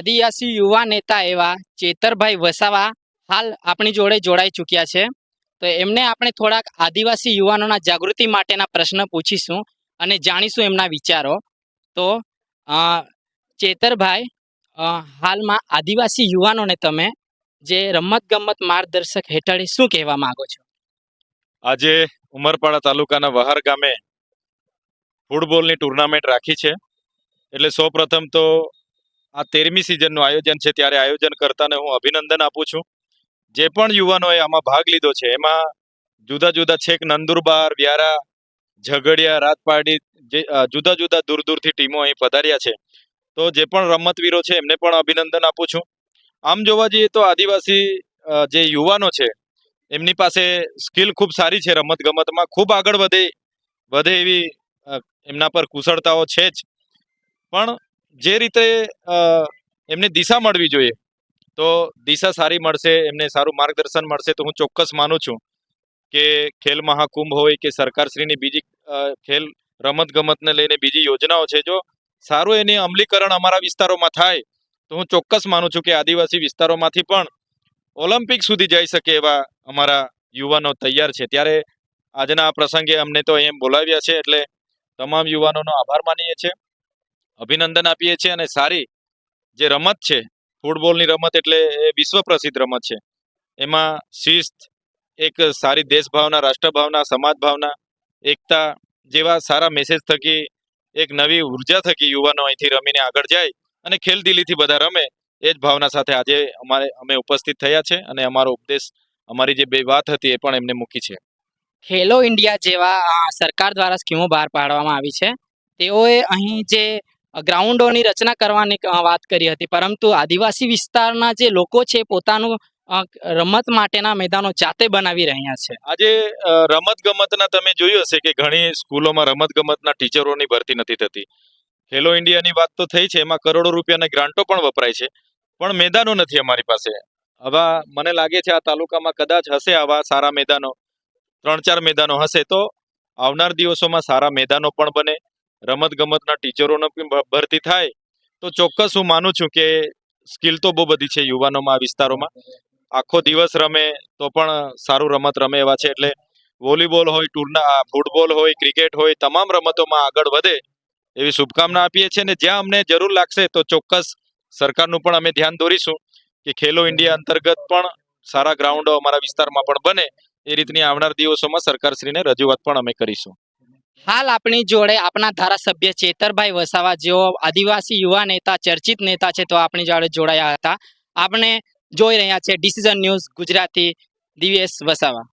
આદિવાસી યુવા નેતા એવા ચેતરભાઈ વસાવા હાલ આપણી જોડે જોડાઈ ચૂક્યા છે. તો એમને આપણે થોડાક આદિવાસી યુવાનોના જાગૃતિ માટેના પ્રશ્ન પૂછીશું અને જાણીશું એમના વિચારો. તો ચેતરભાઈ હાલમાં આદિવાસી યુવાનોને તમે જે રમત ગમત માર્ગદર્શક હેઠળ શું કહેવા માંગો છો? આજે ઉમરપાડા તાલુકાના વહાર ગામે ફૂટબોલની ટુર્નામેન્ટ રાખી છે. એટલે સૌપ્રથમ તો આ તેરમી સિઝનનું આયોજન છે, ત્યારે આયોજન કરતાને હું અભિનંદન આપું છું. જે પણ યુવાનોએ આમાં ભાગ લીધો છે, એમાં જુદા જુદા છેક નંદુરબાર, વ્યારા, ઝઘડિયા રાતપાડી જે જુદા જુદા દૂર દૂરથી ટીમો અહીં પધાર્યા છે. તો જે પણ રમતવીરો છે, એમને પણ અભિનંદન આપું છું. આમ જોવા જઈએ તો આદિવાસી જે યુવાનો છે, એમની પાસે સ્કિલ ખૂબ સારી છે, રમત ગમતમાં ખૂબ આગળ વધે વધે એવી એમના પર કુશળતાઓ છે જ. પણ જે રીતે એમને દિશા મળવી જોઈએ, તો દિશા સારી મળશે, એમને સારું માર્ગદર્શન મળશે, તો હું ચોક્કસ માનું છું કે ખેલ મહાકુંભ હોય કે સરકારશ્રીની બીજી ખેલ રમત ગમતને લઈને બીજી યોજનાઓ છે, જો સારું એની અમલીકરણ અમારા વિસ્તારોમાં થાય, તો હું ચોક્કસ માનું છું કે આદિવાસી વિસ્તારોમાંથી પણ ઓલિમ્પિક સુધી જઈ શકે એવા અમારા યુવાનો તૈયાર છે. ત્યારે આજના આ પ્રસંગે અમને તો એમ બોલાવ્યા છે, એટલે તમામ યુવાનોનો આભાર માનીએ છીએ. અભિનંદન આપીએ છીએ અને સારી જે રમત છે, ફૂટબોલની રમત એટલે એ વિશ્વ પ્રસિદ્ધ રમત છે. એમાં શિસ્ત, એક સારી દેશભાવના, રાષ્ટ્રભાવના સમાજ ભાવના એકતા જેવા સારા મેસેજ થકી, એક નવી ઊર્જા થકી યુવાનો અહીંથી રમીને આગળ જાય અને ખેલદિલીથી બધા રમે, એ જ ભાવના સાથે આજે અમારે, અમે ઉપસ્થિત થયા છે અને અમારો ઉપદેશ, અમારી જે બે વાત હતી એ પણ એમને મૂકી છે. ખેલો ઇન્ડિયા જેવા સરકાર દ્વારા સ્કીમો બહાર પાડવામાં આવી છે. તેઓએ અહીં જે ગ્રાઉન્ડોની રચના કરવાની વાત કરી હતી. પરંતુ આદિવાસી વિસ્તારના જે લોકો છે, પોતાનું રમત માટેના મેદાનો જાતે બનાવી રહ્યા છે. આજે રમત ગમતના તમે જોયું હશે કે ઘણી સ્કૂલોમાં રમત ગમતના ટીચરોની ભરતી નથી થતી. ખેલો ઇન્ડિયાની વાત તો થઈ છે, એમાં કરોડો રૂપિયાના ગ્રાન્ટો પણ વપરાય છે. પણ મેદાનો નથી અમારી પાસે. આવા, મને લાગે છે, આ તાલુકામાં કદાચ હશે આવા સારા મેદાનો. ત્રણ ચાર મેદાનો હશે તો આવનાર દિવસોમાં સારા મેદાનો પણ બને. રમત ગમતના ટીચરોનો ભરતી થાય, તો ચોક્કસ હું માનું છું કે સ્કિલ તો બહુ બધી છે યુવાનોમાં, આ વિસ્તારોમાં. આખો દિવસ રમે તો પણ સારું રમત રમે એવા છે. એટલે વોલીબોલ હોય, ટુર્ના, ફૂટબોલ હોય, ક્રિકેટ હોય, તમામ રમતોમાં આગળ વધે એવી શુભકામના આપીએ છીએ. અને જ્યાં અમને જરૂર લાગશે તો ચોક્કસ સરકારનું પણ અમે ધ્યાન દોરીશું કે ખેલો ઇન્ડિયા અંતર્ગત પણ સારા ગ્રાઉન્ડો અમારા વિસ્તારમાં પણ બને. એ રીતની આવનાર દિવસોમાં સરકારશ્રીને રજૂઆત પણ અમે કરીશું. હાલ આપણી જોડે આપણા ધારાસભ્ય ચેતરભાઈ વસાવા જેઓ આદિવાસી યુવા નેતા, ચર્ચિત નેતા છે તો આપણી જોડે જોડાયા હતા. આપણે જોઈ રહ્યા છે ડિસિઝન ન્યૂઝ ગુજરાતી દિવેશ વસાવા.